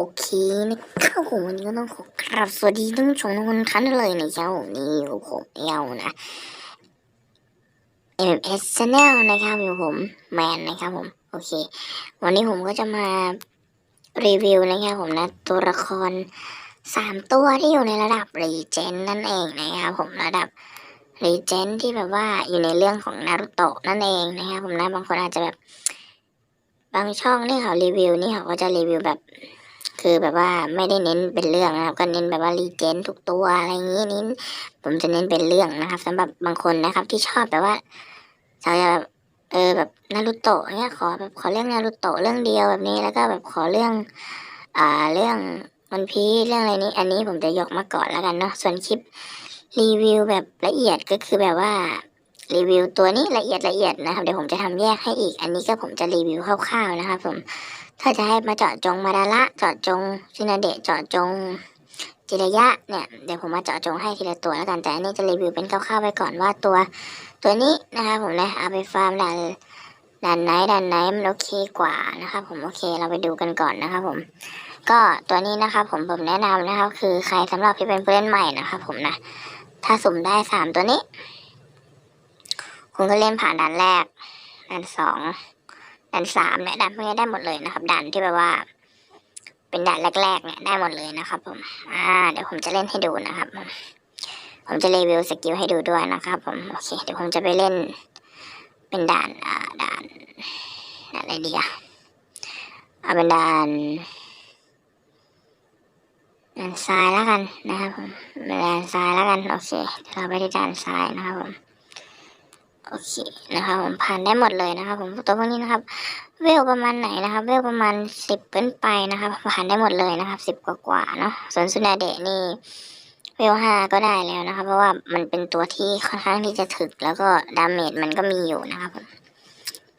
โอเคนะครับผมวันนี้ก็ต้องขอกราบสวัสดีท่านผู้ชมทุกคนท่านเลยในเช้านี้ของผมเอลนะ MS Channel นะครับอยู่ผมแมนนะครับผมโอเค วันนี้ผมก็จะมารีวิวนะครับผมนะตัวละครสามตัวที่อยู่ในระดับรีเจนนั่นเองนะครับผมระดับรีเจนที่แบบว่าอยู่ในเรื่องของนารุโตะนั่นเองนะครับผมนะบางคนอาจจะแบบ บางช่องที่เขารีวิวนี่เขาก็จะรีวิวแบบ คือแบบว่าไม่ได้เน้นเป็นเรื่องนะครับ ก็เน้นแบบว่ารีเจนทุกตัวอะไรอย่างนี้เน้นผมจะเน้นเป็นเรื่องนะครับสำหรับบางคนนะครับที่ชอบแบบว่าเขาจะแบบเออแบบนารูโตะเนี่ยขอแบบขอเรื่องนารูโตะเรื่องเดียวแบบนี้แล้วก็แบบขอเรื่อง อ่าเรื่องวันพีเรื่องอะไรนี้ อันนี้ผมจะยกมาก่อนแล้วกันเนาะส่วนคลิปรีวิวแบบละเอียดก็คือแบบว่ารีวิวตัวนี้ละเอียดละเอียดนะครับเดี๋ยวผมจะทำแยกให้อีก อันนี้ก็ผมจะรีวิวคร่าวๆนะครับผม ถ้าจะให้มาเจาะจงมาดาระเจาะจงซินาเดะเจาะจงจิระยะเนี่ยเดี๋ยวผมมาเจาะจงให้ทีละตัวแล้วกันแต่อันนี้จะรีวิวเป็นคร่าวๆไปก่อนว่าตัว ตัวนี้นะครับผมนะเอาไปฟาร์มด่านด่านไหนด่านไหนมันโอเคกว่านะครับผมโอเคเราไปดูกันก่อนนะครับผม ก็ตัวนี้นะครับผมผมแนะนำนะครับคือใครสำหรับที่เป็นผู้เล่นใหม่นะครับผมนะถ้าสุ่มได้สามตัวนี้ คุณก็เล่นผ่านด่านแรกด่านสอง ด่านสามเนี่ยด่านพวกนี้ได้หมดเลยนะครับด่านที่แบบว่า เป็นด่านแรกๆเนี่ยได้หมดเลยนะครับ ผม อ่า เดี๋ยวผมจะเล่นให้ดูนะครับผมผมจะรีวิวสกิลให้ดูด้วยนะครับ ผมโอเคเดี๋ยวผมจะไปเล่น เป็นด่านอ่าด่านด่านอะไรดีอะเอาเป็นด่านด่านซ้ายแล้วกันนะครับผมเป็นด่านซ้ายแล้วกันโอเคเดี๋ยวเราไปที่ด่านซ้ายนะครับผม โอเคนะครับผมผ่านได้หมดเลยนะครับผมตัวพวกนี้นะครับ เวลประมาณไหนนะครับ เวลประมาณสิบเป็นไปนะครับ ผ่านได้หมดเลยนะครับสิบกว่าๆเนาะส่วนสุนาเดะนี่เวลห้าก็ได้แล้วนะครับ เพราะว่ามันเป็นตัวที่ค่อนข้างที่จะถึกแล้วก็ดาเมจมันก็มีอยู่นะครับผม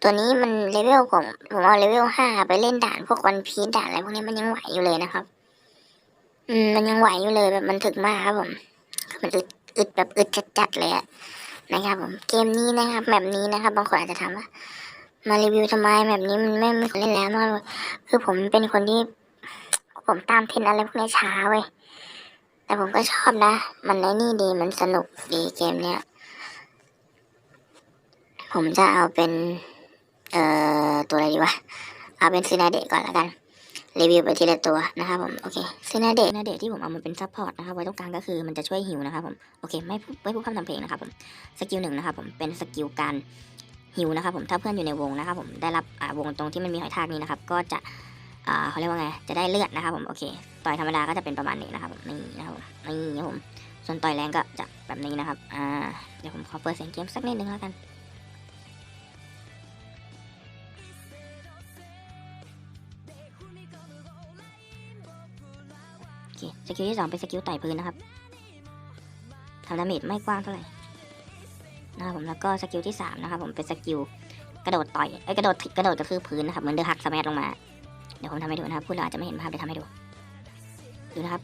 ตัวนี้มันเลเวลผมผมเอาเลเวลห้าไปเล่นด่านพวกวันพีด่านอะไรพวกนี้มันยังไหวอยู่เลยนะครับ อืมมันยังไหวอยู่เลยแบบมันถึกมากครับผมมันอึดอึดแบบอึดจัดๆเลยอะ นะครับผมเกมนี้นะครับแบบนี้นะครับบางคนอาจจะถามว่ามารีวิวทำไมแบบนี้มันไม่ไมีคนเล่นแล้วนะคือผมเป็นคนที่ ผมตามเทรนอะไรพวกนี้ช้าเว้ยแต่ผมก็ชอบนะ มันในนี่ดีมันสนุกดีเกมเนี้ยผมจะเอาเป็น เอ่อ ตัวอะไรดีวะ เอาเป็นซีนาเดะก่อนละกัน รีวิวไปทีละตัวนะครับผมโอเคซีนาเดะนาเดะที่ผมเอามาเป็นซัพพอร์ตนะครับไว้ตรงกลางก็คือมันจะช่วยฮิวนะครับผมโอเคไม่ไม่พูดคำทำเพลงนะครับผมสกิลหนึ่งนะครับผมเป็นสกิลการฮิวนะครับผมถ้าเพื่อนอยู่ในวงนะครับผมได้รับอ่าวงตรงที่มันมีหอยทากนี้นะครับก็จะอ่าเขาเรียกว่าไงจะได้เลือดนะครับผมโอเคต่อยธรรมดาก็จะเป็นประมาณนี้นะครับผมนี่นะครับผมนี่ครับผมส่วนต่อยแรงก็จะแบบนี้นะครับอ่าเดี๋ยวผมขอเปิดเสียงเกมสักนิดนึงแล้วกัน เคสกิลที่สองเป็นสกิลไต่พื้นนะครับทำดาเมจไม่กว้างเท่าไหร่นะครับผมแล้วก็สกิลที่สามนะครับผมเป็นสกิลกระโดดต่อยไอ้กระโดดกระโดดกระทืบพื้นนะครับเหมือนเดือหักสมัลงมาเดี๋ยวผมทำให้ดูนะครับพูดแล้วอาจจะไม่เห็นภาพเดี๋ยวทำให้ดูดูนะครับ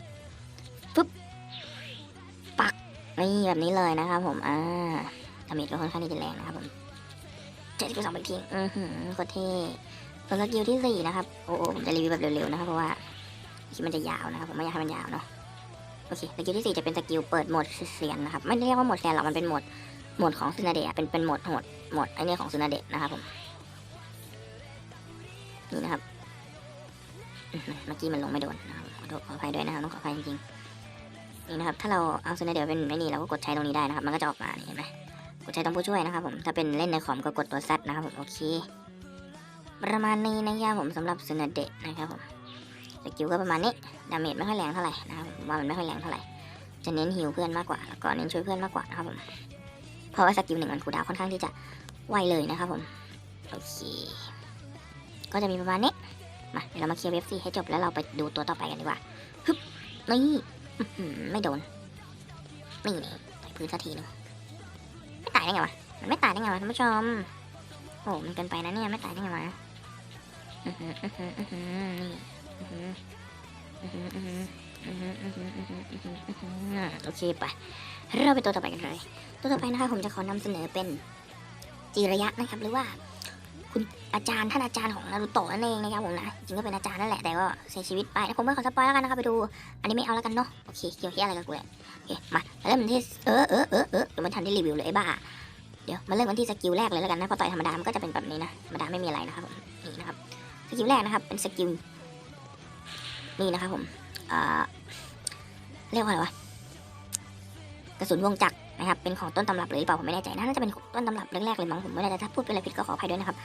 ปึ๊บปักนี่แบบนี้เลยนะครับ ผมอ่าดาเมจก็ค่อนข้างที่จะแรงนะครับผมเจ็ดสกิลสองไปทีอือหือโคตรเท่ส่วนสกิลที่สี่นะครับโอ้โหผมจะรีวิวแบบเร็วๆนะครับเพราะว่า คลิปมันจะยาวนะครับผมไม่อยากให้มันยาวเนาะโอเคสกิลที่สี่จะเป็นสกิลเปิดโหมดเสียนนะครับไม่เรียกว่าโหมดเสียนหรอกมันเป็นโหมดโหมดของซูนาเดะเป็นเป็นโหมดโหมดโหมดไอเนี่ยของซูนาเดะนะครับผมนี่นะครับเมื่อกี้มันลงไม่โดนนะครับขอโทษขออภัยด้วยนะครับต้องขออภัยจริงๆนี่นะครับถ้าเราเอาซูนาเดะเป็นไม่นี่เราก็กดใช้ตรงนี้ได้นะครับ มันก็จะออกมานี่เห็นไหมกดใช้ตรงผู้ช่วยนะครับผมถ้าเป็นเล่นในคอมก็กดตัว Z นะครับผมโอเคประมาณนี้นะครับผมสำหรับซูนาเดะนะครับผม สกิลก็ประมาณนี้ ดาเมจไม่ค่อยแรงเท่าไหร่นะครับผมว่ามันไม่ค่อยแรงเท่าไหร่ จะเน้นฮิวเพื่อนมากกว่า แล้วก็เน้นช่วยเพื่อนมากกว่านะครับผม เพราะว่าสกิลหนึ่งมันคูดาวค่อนข้างที่จะไวเลยนะครับผม โอเค ก็จะมีประมาณนี้ มาเดี๋ยวเรามาเคลียร์เวฟซีให้จบแล้วเราไปดูตัวต่อไปกันดีกว่าฮึบนี่ไม่โดน นี่นี่ต่อยพื้นสักทีนึงไม่ตายได้ไงวะ มันไม่ตายได้ไงวะท่านผู้ชม โอ้มันเกินไปนะเนี่ย ไม่ตายได้ไงวะอื้อหืออื้อหืออื้อหือนี่ โอเคไป เราไปตัวต่อไปกันเลยตัวต่อไปนะคะผมจะขอนำเสนอเป็นจิระยะนะครับ หรือว่าคุณอาจารย์ท่านอาจารย์ของนารูโตะนั่นเองนะครับผมนะจริงก็เป็นอาจารย์นั่นแหละแต่ก็เสียชีวิตไปนะผมไม่ขอสปอยแล้วกันนะครับไปดู อันนี้ไม่เอาแล้วกันเนาะโอเคเกี่ยวกับอะไรกับกูเลยโอเคมาเริ่มที่เออเออเออเออเดี๋มันทันได้รีวิวเลยไอ้บ้าเดี๋ยวมาเริ่มกันที่สกิลแรกเลยแล้วกันนะพอต่อยธรรมดามันก็จะเป็นแบบนี้นะธรรมดาไม่มีอะไรนะครับผมนี่นะครับสกิลแรกนะครับเป็นสกิล นี่นะครับผมเรียกว่าอะไรวะกระสุนวงจักรนะครับ เป็นของต้นตำรับหรือเปล่าผมไม่แน่ใจนะน่าจะเป็นต้นตำรับแรกๆเลยมั้งผมไม่แน่ใจถ้าพูดเป็นอะไรผิดก็ขออภัยด้วยนะครับ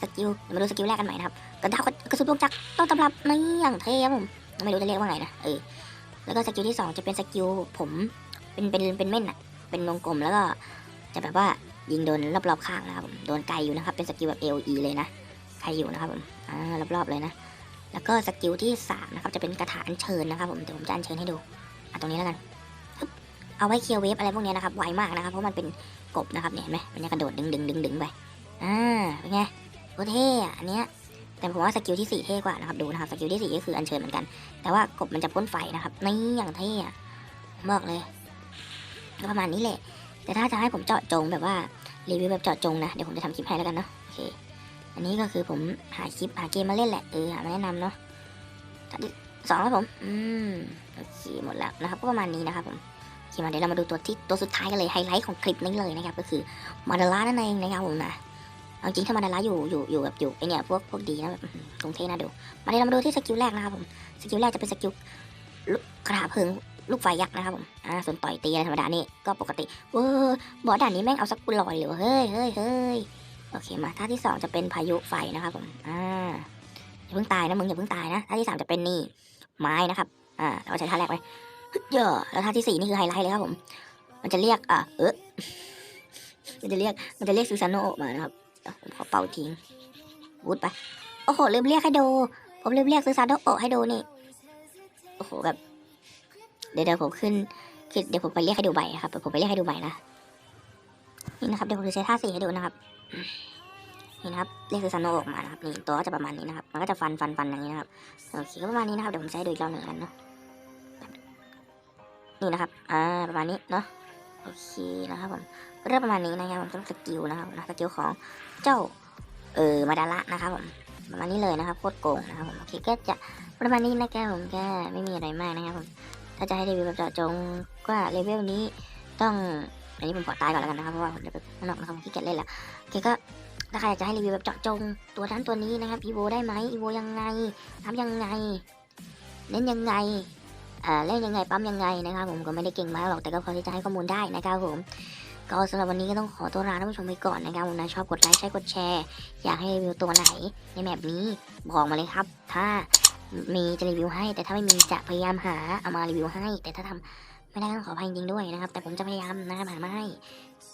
สกิลมาดูสกิลแรกกันใหม่นะครับกระดาษกระสุนวงจักรต้นตำรับนี่อย่างเท่ครับผมไม่รู้จะเรียกว่าไงนะเออแล้วก็สกิลที่สองจะเป็นสกิลผมเป็นเป็นเป็นเม่นอะเป็นวงกลมแล้วก็จะแบบว่ายิงโดนรอบๆข้างนะครับผมโดนไกลอยู่นะครับเป็นสกิลแบบ AOE เลยนะไกลอยู่นะครับผมอ่ารอบๆเลยนะ แล้วก็สกิลที่สามนะครับจะเป็นกระถางอัญเชิญนะครับผมเดี๋ยวผมจะอัญเชิญให้ดูอะตรงนี้แล้วกันเอาไว้เคลียร์เวฟอะไรพวกเนี้ยนะครับไวมากนะครับเพราะมันเป็นกบนะครับเนี่ยเห็นไหมมันจะกระโดดดึงดึงดึงดึงไปอ่าเป็นไงโคตรเท่อะอันเนี้ยแต่ผมว่าสกิลที่สี่เท่กว่านะครับดูนะครับสกิลที่สี่ก็คืออัญเชิญเหมือนกัน แต่ว่ากบมันจะพ่นไฟนะครับนี่อย่างเท่อะมบอกเลยก็ประมาณนี้แหละ แต่ถ้าจะให้ผมเจาะจงแบบว่ารีวิวแบบเจาะจงนะเดี๋ยวผมจะทำคลิปให้แล้วกันเนาะโอเค อันนี้ก็คือผมหาคลิปหาเกมมาเล่นแหละเออหามาแนะนำเนาะสองครับผม อืมโอเคหมดแล้วนะครับก็ประมาณนี้นะครับผมโอเคมาเดี๋ยวเรามาดูตัวที่ตัวสุดท้ายกันเลยไฮไลท์ของคลิปนี้เลยนะครับ ก็คือมาดาร่านั่นเองนะครับผมนะเอาจริงถ้ามาดาราอยู่อยู่อยู่แบบอยู่ไอเนี่ยพวกพวกดีนะแบบกรุงเทพน่าดูมาเดี๋ยวเรามาดูที่สกิลแรกนะครับผมสกิลแรกจะเป็นสกิลกระถาเพลิงลูกไฟยักษ์นะครับผม อ่า ส่วนต่อยตีธรรมดานี่ก็ปกติ เว้ยบอสด่านนี้แม่งเอาสักกุลอยเลยวะเฮ้ยเฮ้ยเฮ้ย โอเคมาท่าที่สองจะเป็นพายุไฟนะครับผมอ่าอย่าเพิ่งตายนะมึงอย่าเพิ่งตายนะท่าที่สามจะเป็นนี่ไม้นะครับอ่าเราใช้ท่าแรกไว้ฮึดเยอะแล้วท่าที่สี่นี่คือไฮไลท์เลยครับผม มันจะเรียกอ่าเออมันจะเรียกมันจะเรียกซูซานโนออกมานะครับผมขอเป่าทิ้งวูดไปโอ้โหลืมเรียกให้ดู ผมลืมเรียกซื้อซาโดโอให้ดูนี่โอ้โหแบบเดี๋ยวเดี๋ยวผมขึ้นคือเดี๋ยวผมไปเรียกให้ดูใบนะครับเดี๋ยวผมไปเรียกให้ดูใบนะนี่นะครับเดี๋ยวผมจะใช้ท่าสี่ให้ดูนะครับ นี่นะครับเรียกซื้อซาโนออกมานะครับนี่ตัวก็จะประมาณนี้นะครับ มันก็จะฟันฟันฟันอย่างนี้นะครับโอเคก็ประมาณนี้นะครับเดี๋ยวผมใช้ดูอีกรอบหนึ่งกันเนาะนี่นะครับอ่าประมาณนี้เนาะโอเคนะครับผมเริ่มประมาณนี้นะครับผมสำหรับสกิลนะครับนะสกิลของเจ้าเออมาดาระนะครับผมประมาณนี้เลยนะครับโคตรโกงนะครับผมโอเคก็จะประมาณนี้นะแกผมแกไม่มีอะไรมากนะครับผมถ้าจะให้รีวิวแบบเจาะจงก็เลเวลนี้ต้อง อันนี้ผมขอตายก่อนแล้วกันนะครับเพราะว่าผมจะไปข้างนอกนะครับผมขี้เกียจเล่นแล้วโอเคก็ถ้าใครอยากจะให้รีวิวแบบเจาะจงตัวนั้นตัวนี้นะครับอีโวได้ไหมอีโวยังไงทำยังไง เล่นยังไงเออเล่นยังไงปั๊มยังไงนะครับผมก็ไม่ได้เก่งมากหรอกแต่ก็พอที่จะให้ข้อมูลได้นะครับผมก็สำหรับวันนี้ก็ต้องขอตัวลาท่านผู้ชมไปก่อนนะครับผมนะชอบกดไลค์ใช้กดแชร์ อยากให้รีวิวตัวไหนในแมปนี้บอกมาเลยครับ ถ้ามีจะรีวิวให้แต่ถ้าไม่มีจะพยายามหาเอามารีวิวให้ แต่ถ้าทำ ไม่ได้ต้องขออภัยจริงด้วยนะครับ แต่ผมจะพยายามนะครับหามาให้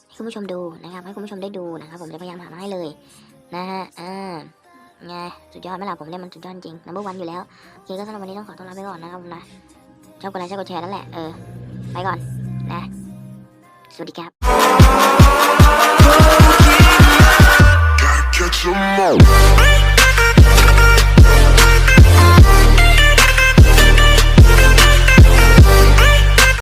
ให้คุณผู้ชมดูนะครับ ให้คุณผู้ชมได้ดูนะครับ ผมจะพยายามหามาให้เลยนะฮะอ่าไงสุดยอดไหล่ะผมเนี่ยมันสุดยอดจริงนัมเบอวันอยู่แล้วโอเคก็สำหรับวันนี้ต้องขอตัวลาไปก่อนนะครับผมนะชอบกดไลค์ชอบกดแชร์นั่นแหละเออไปก่อนนะสวัสดีครับ Catch 'em all.